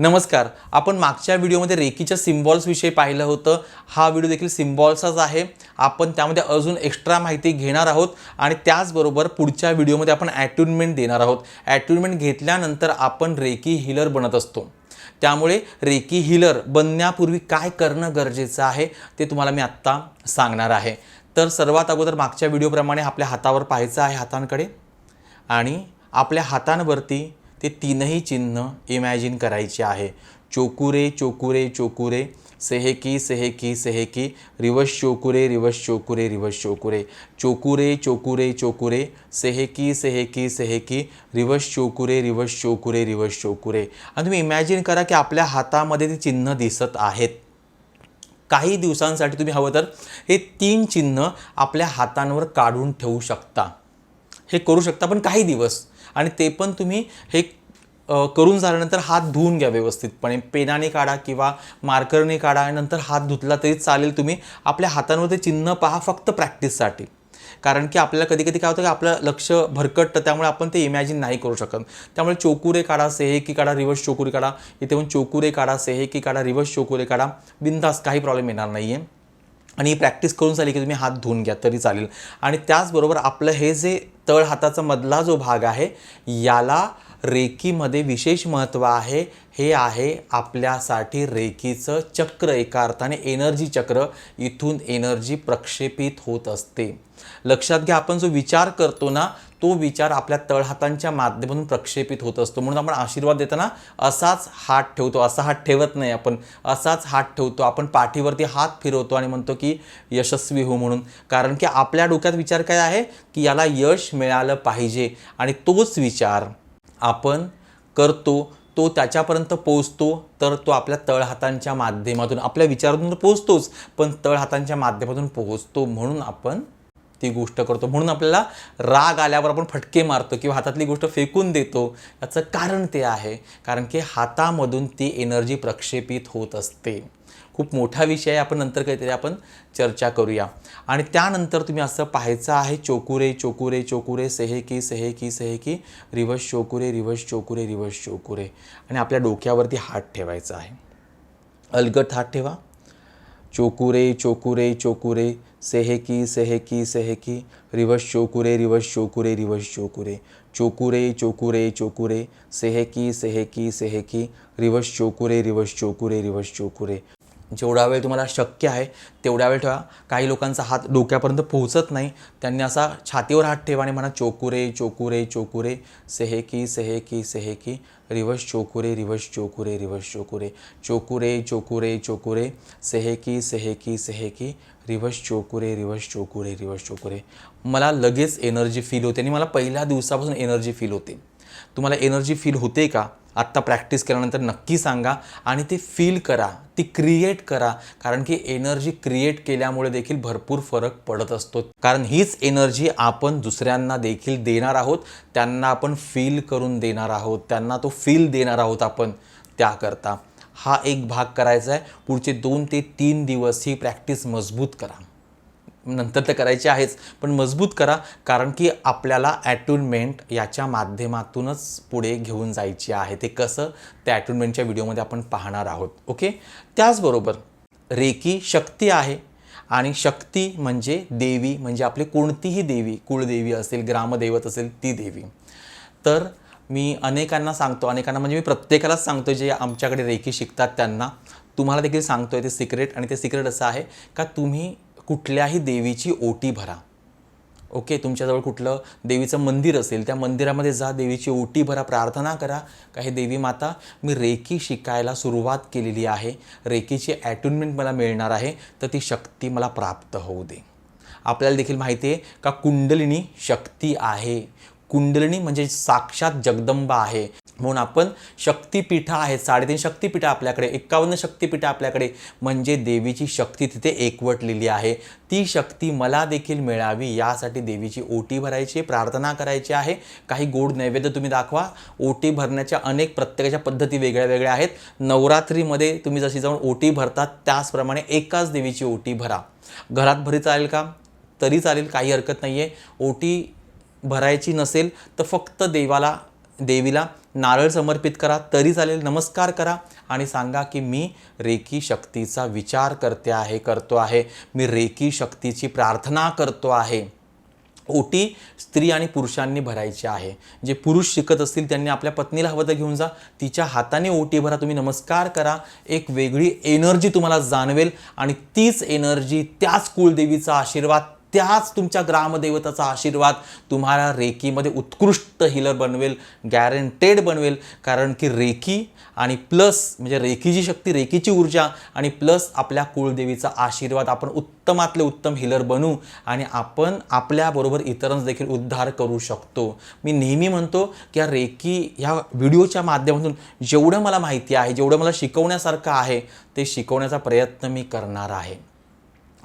नमस्कार. आपण मागच्या व्हिडिओमध्ये रेकीच्या सिम्बॉल्सविषयी पाहिलं होतं. हा व्हिडिओ देखील सिम्बॉल्सचाच आहे. आपण त्यामध्ये अजून एक्स्ट्रा माहिती घेणार आहोत आणि त्याचबरोबर पुढच्या व्हिडिओमध्ये आपण ॲट्युनमेंट देणार आहोत. ॲट्युनमेंट घेतल्यानंतर आपण रेकी हिलर बनत असतो. त्यामुळे रेकी हिलर बनण्यापूर्वी काय करणं गरजेचं आहे ते तुम्हाला मी आत्ता सांगणार आहे. तर सर्वात अगोदर मागच्या व्हिडिओप्रमाणे आपल्या हातावर पाहायचं आहे हातांकडे. आणि आपल्या हातांवरती ते तीनही चिन्ह इमॅजिन करायचे आहे. चोकुरे चोकुरे चोकुरे सेहेकी सेहेकी सेहेकी रिवर्स चोकुरे रिवर्स चोकुरे रिवर्स चोकुरे. चोकुरे चोकुरे चोकुरे सेहेकी सेहेकी सेहेकी रिवर्स चोकुरे रिवर्स चोकुरे रिवर्स चोकुरे. आणि तुम्ही इमॅजिन करा की आपल्या हातामध्ये ते चिन्ह दिसत आहेत. काही दिवसांसाठी तुम्ही हवं तर हे तीन चिन्ह आपल्या हातांवर काढून ठेवू शकता. हे करू शकता पण काही दिवस. आणि ते पण तुम्ही हे करून झाल्यानंतर हात धुवून घ्या व्यवस्थितपणे. पेनाने काढा किंवा मार्करने काढा आणि नंतर हात धुतला तरी चालेल तुम्ही. आपल्या हातांवर ते चिन्ह पहा फक्त प्रॅक्टिससाठी. कारण की आपल्याला कधी कधी काय होतं की आपलं लक्ष भरकटतं त्यामुळे आपण ते इमॅजिन नाही करू शकत. त्यामुळे चोकुरे काढा सेहेकी काढा रिवर्स चोकुरे काढा. इथे पण चोकुरे काढा सेहेकी काढा रिवर्स चोकुरे काढा. बिंदास काही प्रॉब्लेम येणार नाही आहे आणि प्रॅक्टिस करून झाली की तुम्ही हात धुवून घ्या तरी चालेल. आणि त्याचबरोबर आपलं हे जे तळ हाताचा मधला जो भाग आहे याला रेकीमध्ये विशेष महत्त्व आहे हे आहे आपल्यासाठी रेकीचं चक्र. एका अर्थाने एनर्जी चक्र. इथून एनर्जी प्रक्षेपित होत असते. लक्षात घ्या आपण जो विचार करतो ना तो विचार आपल्या तळहातांच्या माध्यमातून प्रक्षेपित होत असतो. म्हणून आपण आशीर्वाद देताना असाच हात ठेवतो. असा हात ठेवत नाही आपण. असाच हात ठेवतो. आपण पाठीवरती हात फिरवतो आणि म्हणतो की यशस्वी हो म्हणून. कारण की आपल्या डोक्यात विचार काय आहे? की याला यश मिळालं पाहिजे. आणि तोच विचार आपण करतो तो त्याच्यापर्यंत पोहोचतो तर तो आपल्या तळहातांच्या माध्यमातून आपल्या विचारातून तर पोचतोच पण तळहातांच्या माध्यमातून पोहोचतो म्हणून आपण ती गोष्ट करतो. म्हणून आपल्याला राग आल्यावर आपण फटके मारतो किंवा हातातली गोष्ट फेकून देतो. याचं कारण ते आहे. कारण की हातामधून ती एनर्जी प्रक्षेपित होत असते. खूप मोठा विषय आहे. आपण नंतर काहीतरी आपण चर्चा करूया. आणि त्यानंतर तुम्ही असं पाहायचं आहे चोकुरे चोकुरे चोकुरे सेहेकी सेहेकी सेहेकी रिवर्स चोकुरे रिवर्स चोकुरे रिवर्स चोकुरे. आणि आपल्या डोक्यावरती हात ठेवायचा आहे. अलगट हात ठेवा. चोकुरे चोकुरे चोकुरे सेहेकी सेहेकी सेहेकी रिवर्स चोकुरे रिवर्स चोकुरे रिवर्स चोकुरे. चोकुरे चोकुरे चोकुरे सेहेकी सेहेकी सेहेकी रिवर्स चोकुरे रिवर्स चोकुरे रिवर्स चोकुरे. जेवढा वेळ तुम्हाला शक्य आहे तेवढ्या वेळ ठेवा. काही लोकांचा हात डोक्यापर्यंत पोहोचत नाही. त्यांनी असा छातीवर हात ठेवा आणि म्हणा चोकुरे चोकुरे चोकुरे सेहेकी सेहेकी सेहेकी रिवर्स चोकुरे रिवर्स चोकुरे रिवर्स चोकुरे चोकुरे चोकुरे चोकुरे सेहेकी सेहेकी सेहेकी रिवर्स चोकुरे रिवर्स चोकुरे रिवर्स चोकुरे. मला लगेच एनर्जी फील होते आणि मला पहिल्या दिवसापासून एनर्जी फील होते. तुम्हाला एनर्जी फील होते का? आत्ता प्रॅक्टिस केल्यानंतर नक्की सांगा आणि ते फील करा ती क्रिएट करा. कारण की एनर्जी क्रिएट केल्यामुळे देखील भरपूर फरक पडत असतो. कारण हीच एनर्जी आपण दुसऱ्यांना देखील देणार आहोत त्यांना आपण फील करून देणार आहोत त्यांना तो फील देणार आहोत आपण त्याकरता. हा एक भाग करायचा आहे. पुढचे दोन ते तीन दिवस ही प्रॅक्टिस मजबूत करा. नंतर तर करायचे आहेच पण मजबूत करा कारण की आपल्याला ॲट्युनमेंट याच्या माध्यमातूनच पुढे घेऊन जायची आहे. ते कसं? त्या ॲट्युनमेंटच्या व्हिडिओमध्ये आपण पाहणार आहोत. ओके? त्याचबरोबर रेकी शक्ती आहे. आणि शक्ती म्हणजे देवी म्हणजे आपली कोणतीही देवी कुळदेवी असेल ग्रामदैवत असेल ती देवी. तर मी अनेकांना सांगतो अनेकांना म्हणजे मी प्रत्येकालाच सांगतो जे आमच्याकडे रेकी शिकतात त्यांना. तुम्हाला देखील सांगतो आहे ते सिक्रेट आणि ते सिक्रेट असं आहे का तुम्ही कुठल्याही देवीची ओटी भरा. ओके तुमच्याजवळ कुठलं देवीचं मंदिर असेल त्या मंदिरामध्ये जा देवीची ओटी भरा प्रार्थना करा. का हे देवी माता मी रेकी शिकायला सुरुवात केलेली आहे. रेकीची ॲटुनमेंट मला मिळणार आहे तर ती शक्ती मला प्राप्त होऊ दे. आपल्याला देखील माहिती आहे का कुंडलिनी शक्ती आहे. कुंडलिनी म्हणजे साक्षात जगदंबा आहे. म्हणून आपण शक्तिपीठं आहेत साडेतीन शक्तिपीठं आपल्याकडे एक्कावन्न शक्तिपीठं आपल्याकडे. म्हणजे देवीची शक्ती तिथे एकवटलेली आहे. ती शक्ती मला देखील मिळावी यासाठी देवीची ओटी भरायची प्रार्थना करायची आहे. काही गोड नैवेद्य तुम्ही दाखवा. ओटी भरण्याच्या अनेक प्रत्येकाच्या पद्धती वेगळ्या वेगळ्या आहेत. नवरात्रीमध्ये तुम्ही जशी जाऊन ओटी भरतात त्याचप्रमाणे एकाच देवीची ओटी भरा. घरात भरी चालेल का? तरी चालेल काही हरकत नाही आहे ओटी भरायची नसेल तर फक्त देवाला देवीला नारळ समर्पित करा तरी चालेल नमस्कार करा आणि सांगा की मी रेकी शक्तीचा विचार करते आहे करतो आहे. मी रेकी शक्तीची प्रार्थना करतो आहे. ओटी स्त्री आणि पुरुषांनी भरायची आहे. जे पुरुष शिकत असतील त्यांनी आपल्या पत्नीला हवं तर घेऊन जा. तिच्या हाताने ओटी भरा तुम्ही नमस्कार करा. एक वेगळी एनर्जी तुम्हाला जाणवेल आणि तीच एनर्जी त्याच कुलदेवीचा आशीर्वाद त्याच तुमच्या ग्रामदेवताचा आशीर्वाद तुम्हाला रेकीमध्ये उत्कृष्ट हिलर बनवेल गॅरंटेड बनवेल. कारण की रेकी आणि प्लस म्हणजे रेकीची शक्ती रेकीची ऊर्जा आणि प्लस आपल्या कुळदेवीचा आशीर्वाद आपण उत्तमातले उत्तम हिलर बनू आणि आपण आपल्याबरोबर इतरांस देखील उद्धार करू शकतो. मी नेहमी म्हणतो की या रेकी ह्या व्हिडिओच्या माध्यमातून जेवढं मला माहिती आहे जेवढं मला शिकवण्यासारखं आहे ते शिकवण्याचा प्रयत्न मी करणार आहे.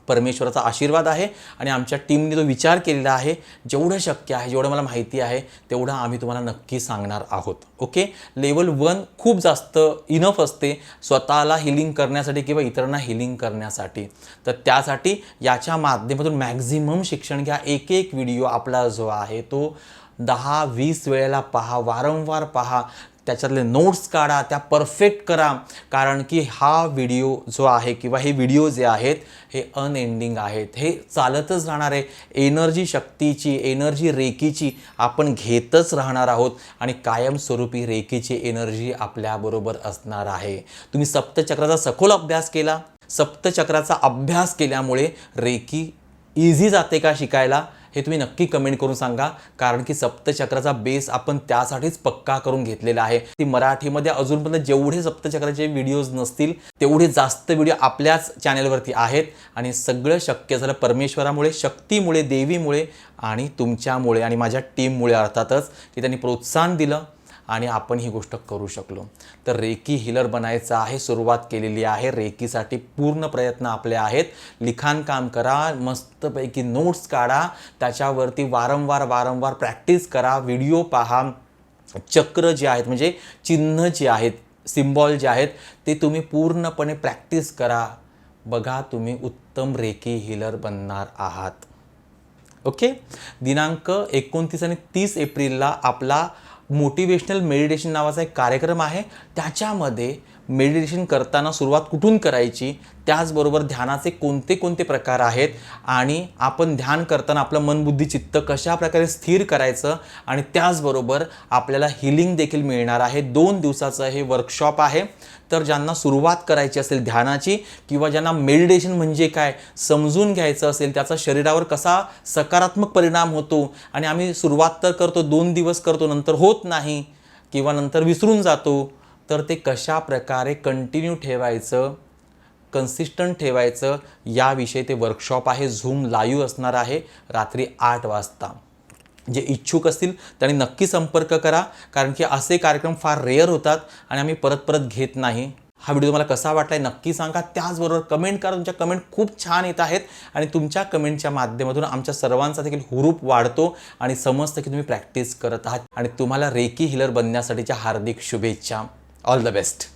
परमेश्वराचा आशीर्वाद आहे आणि आमच्या टीमने तो विचार केलेला आहे जेवढं शक्य आहे जेवढं मला माहिती आहे तेवढं आम्ही तुम्हाला नक्की सांगणार आहोत. ओके लेवल वन खूप जास्त इनफ असते स्वतःला हिलिंग करण्यासाठी किंवा इतरांना हिलिंग करण्यासाठी. तर त्यासाठी याच्या माध्यमातून मॅक्झिमम शिक्षण घ्या. एक एक व्हिडिओ आपला जो आहे तो दहा वीस वेळेला पहा वारंवार पहा. त्याच्यातले नोट्स काढा त्या परफेक्ट करा. कारण की हा व्हिडिओ जो आहे किंवा हे व्हिडिओ जे आहेत हे अनएंडिंग आहेत. हे चालतच राहणार आहे. एनर्जी शक्तीची एनर्जी रेकीची आपण घेतच राहणार आहोत आणि कायमस्वरूपी रेकीची एनर्जी आपल्याबरोबर असणार आहे. तुम्ही सप्तचक्राचा सखोल अभ्यास केला. सप्तचक्राचा अभ्यास केल्यामुळे रेकी इझी जाते का शिकायला? हे तुम्ही नक्की कमेंट करून सांगा कारण की सप्तचक्राचा बेस आपण त्यासाठीच पक्का करून घेतलेला आहे. ती मराठीमध्ये अजूनपर्यंत जेवढे सप्तचक्राचे व्हिडिओज नसतील तेवढे जास्त व्हिडिओ आपल्याच चॅनेलवरती आहेत. आणि सगळं शक्य झालं परमेश्वरामुळे शक्तीमुळे देवीमुळे आणि तुमच्यामुळे आणि माझ्या टीममुळे अर्थातच की त्यांनी प्रोत्साहन दिलं आणि आपण ही गोष्ट करू शकलो. तर रेकी हिलर बनायचं आहे सुरुवात केलेली आहे. रेकीसाठी पूर्ण प्रयत्न आपले आहेत. लिखाण काम करा मस्तपैकी नोट्स काढा त्याच्यावरती वारंवार वारंवार प्रॅक्टिस करा. व्हिडिओ पहा. चक्र जे आहेत म्हणजे चिन्ह जे आहेत सिम्बॉल जे आहेत ते तुम्ही पूर्णपणे प्रॅक्टिस करा. बघा तुम्ही उत्तम रेकी हिलर बनणार आहात. ओके दिनांक एकोणतीस आणि तीस एप्रिलला आपला मोटिवेशनल मेडिटेशन नावाचा एक कार्यक्रम आहे. त्याच्यामध्ये मेडिटेशन करताना सुरुवात कुठून करायची त्याचबरोबर ध्यानाचे कोणते कोणते प्रकार आहेत आणि आपण ध्यान करताना आपलं मन बुद्धी चित्त कशा प्रकारे स्थिर करायचं आणि त्याचबरोबर आपल्याला हिलिंग देखील मिळणार आहे. दोन दिवसाचं हे वर्कशॉप आहे. तर ज्यांना सुरुवात करायची असेल ध्यानाची किंवा ज्यांना मेडिटेशन म्हणजे काय समजून घ्यायचं असेल त्याचा शरीरावर कसा सकारात्मक परिणाम होतो आणि आम्ही सुरुवात तर करतो दोन दिवस करतो नंतर होत नाही किंवा नंतर विसरून जातो तर ते कशा प्रकारे कंटिन्यू ठेवायचं कन्सिस्टंट ठेवायचं याविषयी ते वर्कशॉप आहे झूम लाईव्ह असणार आहे रात्री आठ वाजता. जे इच्छुक असतील त्यांनी नक्की संपर्क करा कारण की असे कार्यक्रम फार रेअर होतात आणि आम्ही परत परत घेत नाही. हा व्हिडिओ तुम्हाला कसा वाटला नक्की सांगा. त्याचबरोबर कमेंट करा तुमच्या कमेंट खूप छान येत आहेत आणि तुमच्या कमेंटच्या माध्यमातून आमच्या सर्वांचा देखील हुरूप वाढतो आणि समजतं की तुम्ही प्रॅक्टिस करत आहात. आणि तुम्हाला रेकी हिलर बनण्यासाठीच्या हार्दिक शुभेच्छा. All the best.